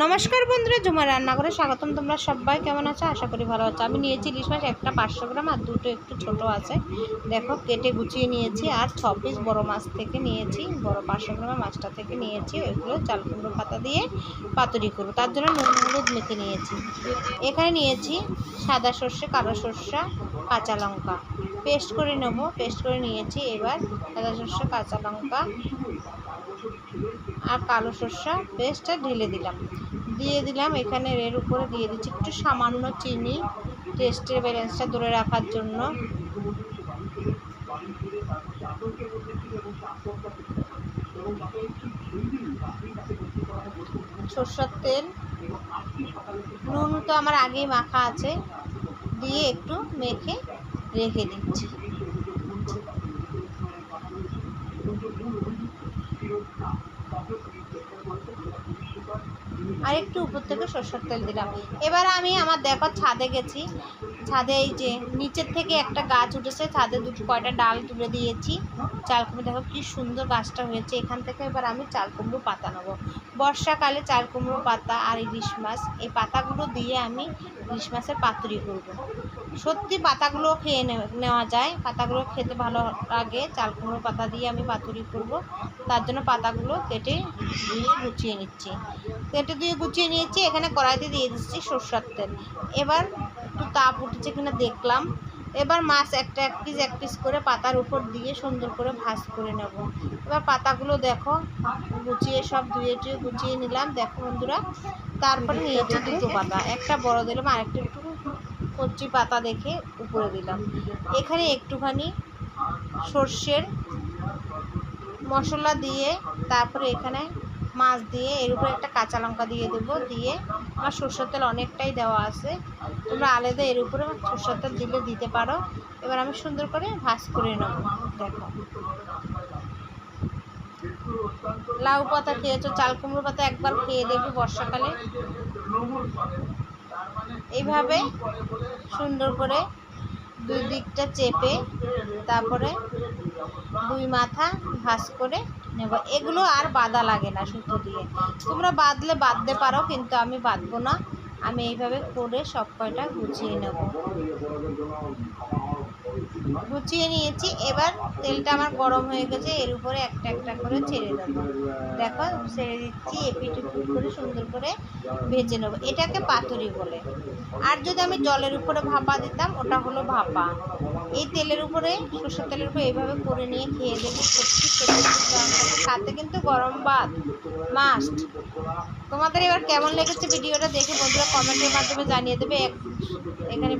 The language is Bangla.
নমস্কার বন্ধুরা জুমা রান্নাঘরে স্বাগতম। তোমরা সবাই কেমন আছো? আশা করি ভালো আছো। আমি নিয়েছি ইলিশ মাছ, একটা পাঁচশো গ্রাম আর দুটো একটু ছোট আছে। দেখো, কেটে গুছিয়ে নিয়েছি। আর ছ পিস বড়ো মাছ থেকে নিয়েছি। বড় পাঁচশো গ্রামের মাছটা থেকে নিয়েছি। ওইগুলো চাল কুমড়ো পাতা দিয়ে পাতুরি করব। তার জন্য নুন, হলুদ মেখে নিয়েছি। এখানে নিয়েছি সাদা সর্ষে, কালো সর্ষা, কাঁচা লঙ্কা। পেস্ট করে নেব, পেস্ট করে নিয়েছি এবার সাদা সর্ষে, কাঁচা লঙ্কা আর কালো সর্ষা পেস্টটা ঢেলে দিলাম। দিয়ে দিলাম এখানে এর উপরে দিয়ে দিচ্ছি একটু সামান্য চিনি টেস্টের ব্যালেন্সটা ধরে রাখার জন্য। সর্ষের তেল, নুন তো আমার আগেই মাখা আছে, দিয়ে একটু মেখে রেখে দিচ্ছি। আর একটু উপর থেকে সর্ষের তেল দিলাম। এবার আমি আমার দেখো ছাদে গেছি। ছাদে এই যে নিচের থেকে একটা গাছ উঠেছে, ছাদে দুটো কয়টা ডাল তুলে দিয়েছি। চাল কুমড়ো, দেখো কি সুন্দর গাছটা হয়েছে। এখান থেকে এবার আমি চাল কুমড়ো পাতা নেব। বর্ষাকালে চাল কুমড়ো পাতা আর ইলিশ মাছ এই পাতাগুলো দিয়ে আমি ইলিশ মাছের পাতুরি করব। সত্যি পাতাগুলো খেয়ে নেওয়া যায়। পাতাগুলো খেতে ভালো লাগে। চাল কুমড়ো পাতা দিয়ে আমি পাতুরি করব। তার জন্য পাতাগুলো কেটে দিয়ে গুছিয়ে নিচ্ছি। কেটে দিয়ে গুছিয়ে নিয়েছি। এখানে কড়াইতে দিয়ে দিচ্ছি সর্ষার তেল। এবার একটু তাপ উঠেছে কিনা দেখলাম। এবার মাছ একটা এক পিস এক পিস করে পাতার উপর দিয়ে সুন্দর করে ভাজ করে নেব। এবার পাতাগুলো দেখো, গুছিয়ে সব ধুয়ে টুয়ে গুছিয়ে নিলাম। দেখো বন্ধুরা, তারপরে নিয়েছি দুটো পাতা। একটা বড় দিলাম, আর একটা একটু কচি পাতা দেখে উপরে দিলাম। এখানে একটুখানি সর্ষের মশলা দিয়ে তারপরে এখানে মাছ দিয়ে এর উপরে একটা কাঁচা লঙ্কা দিয়ে দেবো, দিয়ে আমার সর্ষের তেল অনেকটাই দেওয়া আছে। তোমরা আলাদা এর উপরে সর্ষের তেল দিলে দিতে পারো। এবার আমি সুন্দর করে ভাজ করে নেব, দেখো। লাউ পাতা খেয়েছো, চাল কুমড়ো পাতা একবার খেয়ে দেখবি বর্ষাকালে। এইভাবে সুন্দর করে দুই দিকটা চেপে তারপরে দুই মাথা ভাস করে নেব। এগুলো আর বাঁধা লাগে না সুতো দিয়ে। তোমরা বাঁধলে বাঁধতে পারো, কিন্তু আমি বাঁধবো না। আমি এইভাবে করে সব কয়টা গুছিয়ে নেব। গুছিয়ে নিয়েছি। এবার তেলটা আমার গরম হয়ে গেছে, এর উপরে একটা একটা করে ছেড়ে দেবো। দেখো, ছেড়ে দিচ্ছি, এপিট উপিট করে সুন্দর করে ভেজে নেব। এটাকে পাতুরি বলে। আর যদি আমি জলের উপরে ভাপা দিতাম, ওটা হলো ভাপা। এই তেলের উপরে, সর্ষের তেলের উপরে এইভাবে করে নিয়ে খেয়ে দেবো সত্যি সত্যি কিন্তু গরম ভাত মাস্ট তোমাদের এবার কেমন লেগেছে ভিডিওটা দেখে বন্ধুরা কমেন্টের মাধ্যমে জানিয়ে দেবে। এখানে